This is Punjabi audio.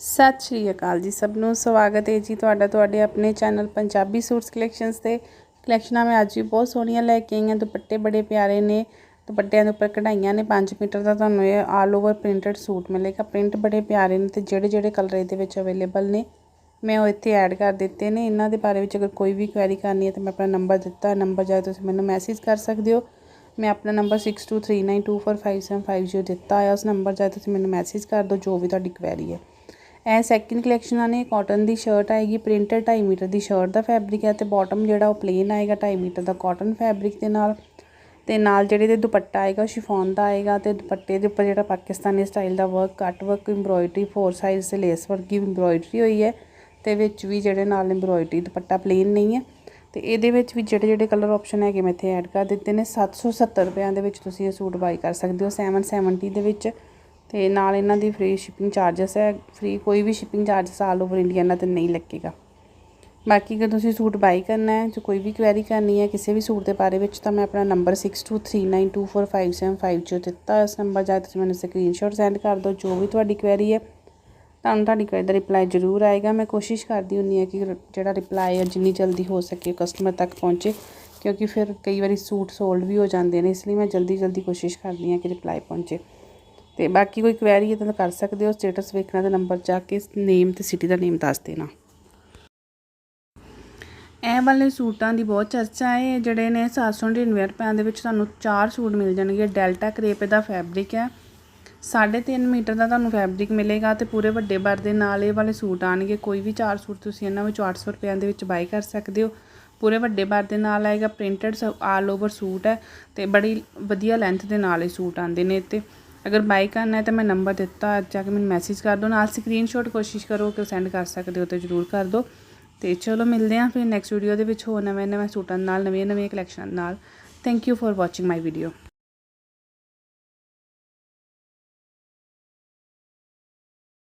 ਸਤਿ ਸ਼੍ਰੀ ਅਕਾਲ ਜੀ ਸਭ ਨੂੰ। ਸਵਾਗਤ ਹੈ ਜੀ ਤੁਹਾਡਾ ਤੁਹਾਡੇ ਆਪਣੇ ਚੈਨਲ ਪੰਜਾਬੀ ਸੂਟਸ ਕਲੈਕਸ਼ਨਸ ਤੇ। ਕਲੈਕਸ਼ਨਾਂ ਮੈਂ ਅੱਜ ਵੀ ਬਹੁਤ ਸੋਹਣੀਆਂ ਲੈ ਕੇ ਆਈ ਹਾਂ। ਦੁਪੱਟੇ ਬੜੇ ਪਿਆਰੇ ਨੇ। ਦੁਪੱਟਿਆਂ ਦੇ ਉੱਪਰ ਕਢਾਈਆਂ ਨੇ 5 ਮੀਟਰ ਦਾ। ਤੁਹਾਨੂੰ ਇਹ ਆਲ ਓਵਰ ਪ੍ਰਿੰਟਡ ਸੂਟ ਮਿਲੇਗਾ। ਪ੍ਰਿੰਟ ਬੜੇ ਪਿਆਰੇ ਨੇ ਤੇ ਜਿਹੜੇ ਜਿਹੜੇ ਕਲਰ ਇਹਦੇ ਵਿੱਚ ਅਵੇਲੇਬਲ ਨੇ, ਮੈਂ ਉਹ ਇੱਥੇ ਐਡ ਕਰ ਦਿੱਤੇ ਨੇ। ਇਹਨਾਂ ਦੇ ਬਾਰੇ ਵਿੱਚ ਅਗਰ ਕੋਈ ਵੀ ਕੁਐਰੀ ਕਰਨੀ ਹੈ ਤਾਂ ਮੈਂ ਆਪਣਾ ਨੰਬਰ ਦਿੱਤਾ। ਨੰਬਰ ਜਾ ਤੁਸੀਂ ਮੈਨੂੰ ਮੈਸੇਜ ਕਰ ਸਕਦੇ ਹੋ। ਮੈਂ ਆਪਣਾ ਨੰਬਰ 6239245750 ਦਿੱਤਾ ਹੈ ਉਸ ਨੰਬਰ ਜਾ ਤੁਸੀਂ ਮੈਨੂੰ ਮੈਸੇਜ ਕਰ ਦਿਓ, ਜੋ ਵੀ ਤੁਹਾਡੀ ਕੁਐਰੀ ਹੈ। ਇਹ ਸੈਕਿੰਡ ਕਲੈਕਸ਼ਨਾਂ ਨੇ ਕਾਟਨ ਦੀ ਸ਼ਰਟ ਆਏਗੀ ਪ੍ਰਿੰਟਡ 2.5 ਮੀਟਰ ਦੀ ਸ਼ਰਟ ਦਾ ਫੈਬਰਿਕ ਹੈ ਤੇ ਬਾਟਮ ਜਿਹੜਾ ਉਹ ਪਲੇਨ ਆਏਗਾ 2.5 ਮੀਟਰ ਦਾ ਕਾਟਨ ਫੈਬਰਿਕ ਦੇ ਨਾਲ। ਤੇ ਨਾਲ ਜਿਹੜੇ ਦੇ ਦੁਪੱਟਾ ਆਏਗਾ ਸ਼ਿਫੋਨ ਦਾ ਆਏਗਾ ਤੇ ਦੁਪੱਟੇ ਦੇ ਉੱਪਰ ਜਿਹੜਾ ਪਾਕਿਸਤਾਨੀ ਸਟਾਈਲ ਦਾ work cut work embroidery four size ਤੇ ਲੇਸ ਵਰਕ ਦੀ ਐਮਬ੍ਰੋਇਡਰੀ ਹੋਈ ਹੈ। ਤੇ ਵਿੱਚ ਵੀ ਜਿਹੜੇ ਨਾਲ ਐਮਬ੍ਰੋਇਡਰੀ ਦੁਪੱਟਾ ਪਲੇਨ ਨਹੀਂ ਹੈ। ਤੇ ਇਹਦੇ ਵਿੱਚ ਵੀ ਜਿਹੜੇ ਜਿਹੜੇ ਕਲਰ ਆਪਸ਼ਨ ਹੈਗੇ ਮੈਂ ਇੱਥੇ ਐਡ ਕਰ ਦਿੱਤੇ ਨੇ। 770 ਰੁਪਿਆਂ ਦੇ ਵਿੱਚ ਤੁਸੀਂ ਇਹ ਸੂਟ ਬਾਈ ਕਰ ਸਕਦੇ ਹੋ। 770 ਦੇ ਵਿੱਚ ਤੇ ਨਾਲ ਇਹਨਾਂ ਦੀ ਫ੍ਰੀ ਸ਼ਿਪਿੰਗ ਚਾਰजेस ਹੈ ਫ੍ਰੀ ਕੋਈ ਵੀ shipping charges all over India ਨਾਲ ਤੇ ਨਹੀਂ ਲੱਗੇਗਾ। ਬਾਕੀ ਜੇ ਤੁਸੀਂ ਸੂਟ ਬਾਈ ਕਰਨਾ ਹੈ, ਜੇ ਕੋਈ ਵੀ ਕੁਐਰੀ ਕਰਨੀ ਹੈ ਕਿਸੇ ਵੀ ਸੂਟ ਦੇ ਬਾਰੇ ਵਿੱਚ, ਤਾਂ ਮੈਂ ਆਪਣਾ ਨੰਬਰ 6239245750 ਜੋ ਦਿੱਤਾ ਇਸ ਨੰਬਰ ਜਾਂ ਤੁਸੀਂ ਮੈਨੂੰ ਸਕਰੀਨਸ਼ਾਟ ਸੈਂਡ ਕਰ ਦਿਓ, ਜੋ ਵੀ ਤੁਹਾਡੀ ਕੁਐਰੀ ਹੈ, ਤੁਹਾਨੂੰ ਤੁਹਾਡੀ ਕੁਐਰੀ ਦਾ ਰਿਪਲਾਈ ਜ਼ਰੂਰ ਆਏਗਾ। ਮੈਂ ਕੋਸ਼ਿਸ਼ ਕਰਦੀ ਹੁੰਨੀ ਹਾਂ ਕਿ ਜਿਹੜਾ ਰਿਪਲਾਈ ਹੈ, ਜਿੰਨੀ ਜਲਦੀ ਹੋ ਸਕੇ ਕਸਟਮਰ ਤੱਕ ਪਹੁੰਚੇ, ਕਿਉਂਕਿ ਫਿਰ ਕਈ ਵਾਰੀ ਸੂਟ ਸੋਲਡ ਵੀ ਹੋ ਜਾਂਦੇ ਨੇ, ਇਸ ਲਈ ਮੈਂ ਜਲਦੀ ਜਲਦੀ ਕੋਸ਼ਿਸ਼ ਕਰਦੀ ਹਾਂ ਕਿ ਰਿਪਲਾਈ ਪਹੁੰਚੇ। ਤੇ ਬਾਕੀ ਕੋਈ ਕੁਐਰੀ ਹੈ ਤਾਂ ਕਰ ਸਕਦੇ ਹੋ ਸਟੇਟਸ ਵੇਖਣਾ ਤੇ ਨੰਬਰ ਜਾ ਕੇ ਨੇਮ ਤੇ ਸਿਟੀ ਦਾ ਨੇਮ ਦੱਸ ਦੇਣਾ। ਇਹ ਵਾਲੇ ਸੂਟਾਂ ਦੀ ਬਹੁਤ ਚਰਚਾ ਹੈ, ਜਿਹੜੇ ਨੇ 799 ਰੁਪਏ ਦੇ ਵਿੱਚ ਤੁਹਾਨੂੰ ਚਾਰ ਸੂਟ ਮਿਲ ਜਾਣਗੇ। ਡੈਲਟਾ ਕਰੇਪ ਦਾ ਫੈਬਰਿਕ ਹੈ। 3.5 ਮੀਟਰ ਦਾ ਤੁਹਾਨੂੰ ਫੈਬਰਿਕ ਮਿਲੇਗਾ ਤੇ ਪੂਰੇ ਵੱਡੇ ਬਰ ਦੇ ਨਾਲ ਇਹ ਵਾਲੇ ਸੂਟ ਆਣਗੇ ਕੋਈ ਵੀ ਚਾਰ ਸੂਟ ਤੁਸੀਂ ਇਹਨਾਂ ਵਿੱਚੋਂ 800 ਰੁਪਏ ਦੇ ਵਿੱਚ ਬਾਈ ਕਰ ਸਕਦੇ ਹੋ। ਪੂਰੇ ਵੱਡੇ ਬਰ ਦੇ ਨਾਲ ਆਏਗਾ ਪ੍ਰਿੰਟਡ ਆਲ ਓਵਰ ਸੂਟ ਹੈ ਤੇ ਬੜੀ ਵਧੀਆ ਲੈਂਥ ਦੇ ਨਾਲ ਇਹ ਸੂਟ ਆਉਂਦੇ ਨੇ ਤੇ ਅਗਰ ਬਾਈ ਕਰਨਾ ਹੈ ਤਾਂ ਮੈਂ ਨੰਬਰ ਦਿੱਤਾ ਜਾ ਕੇ ਮੈਨੂੰ ਮੈਸੇਜ ਕਰ ਦਿਓ, ਨਾਲ ਸਕਰੀਨਸ਼ਾਟ ਕੋਸ਼ਿਸ਼ ਕਰੋ ਕਿ ਸੈਂਡ ਕਰ ਸਕਦੇ ਹੋ ਤੇ ਜ਼ਰੂਰ ਕਰ ਦਿਓ। ਤੇ ਚਲੋ ਮਿਲਦੇ ਹਾਂ ਫਿਰ ਨੈਕਸਟ ਵੀਡੀਓ ਦੇ ਵਿੱਚ ਹੋਰ ਨਵੇਂ ਨਵੇਂ ਸੂਟਾਂ ਨਾਲ ਨਵੀਆਂ ਨਵੀਆਂ ਕਲੈਕਸ਼ਨਾਂ ਨਾਲ। Thank you for watching my video